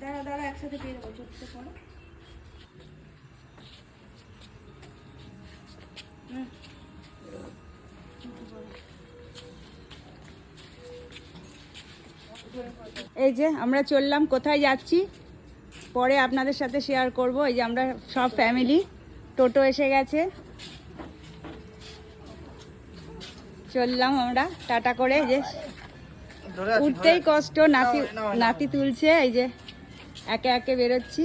দাঁড়া দাঁড়া, একসাথে পেয়ে হুম। এই যে আমরা চললাম, কোথায় যাচ্ছি? পরে আপনাদের সাথে শেয়ার করব। এই যে আমরা সব ফ্যামিলি টোটো এসে গেছে। চললাম আমরা, টাটা করে যে। উঠতেই কষ্ট নাতি নাতি তুলছে এই যে একে একে বেরোচ্ছি।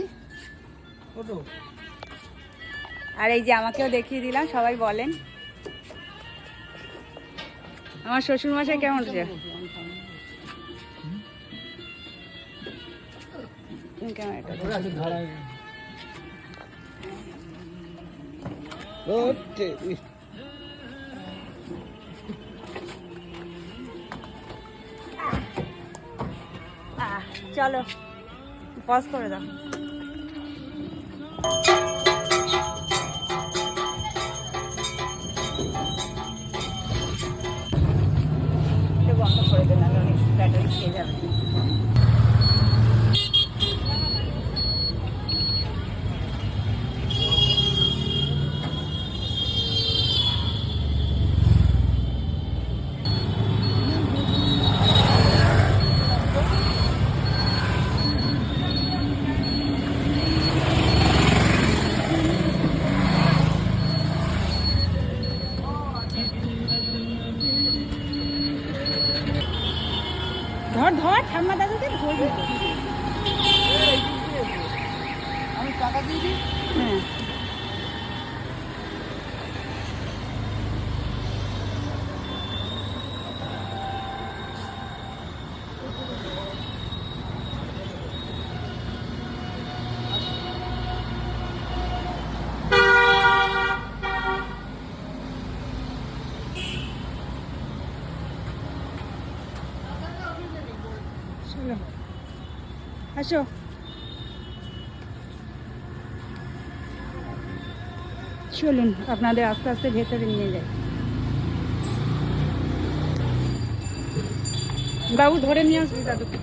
আর এই যে আমাকেও দেখিয়ে দিলাম সবাই বলেন। আমার শ্বশুর মশাই কেমন উঠছে তুমি ক্যামেরাটা চলো পজ করে দাও। বন্ধ করে দেবেন আমি ব্যাটারি খেয়ে যাবে। ধর ধর ঠাম্মা দাদাকে ধরবি আমি টাকা দিয়ে দিই হ্যাঁ চলো আসো। চলুন আপনাদের আস্তে আস্তে ভেতরে নিয়ে যাই। বাবু ধরে নিয়ে আসবি দাদুকে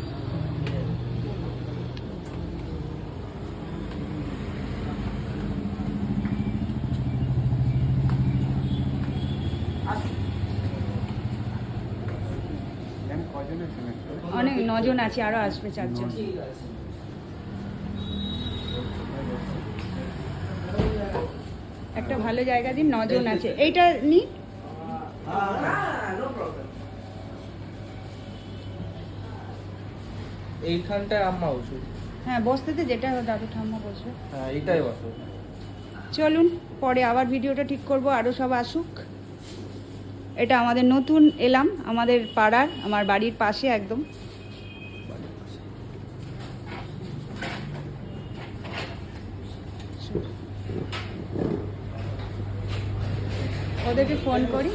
অনেক নজন আছে আরও আসবে চারজন। একটা ভালো জায়গা দিন নজন আছে। এইটা নি? এইখানটায় আম্মা ওষুধ হ্যাঁ বসতেতে যেটা দাদু ঠাম্মা বসবে। হ্যাঁ এইটাই বসো। চলুন পরে আবার ভিডিওটা ঠিক করব আরও সব আসুক। এটা আমাদের নতুন এলাম আমাদের পাড়ার আমার বাড়ির পাশে একদম। ওদেরকে ফোন করি।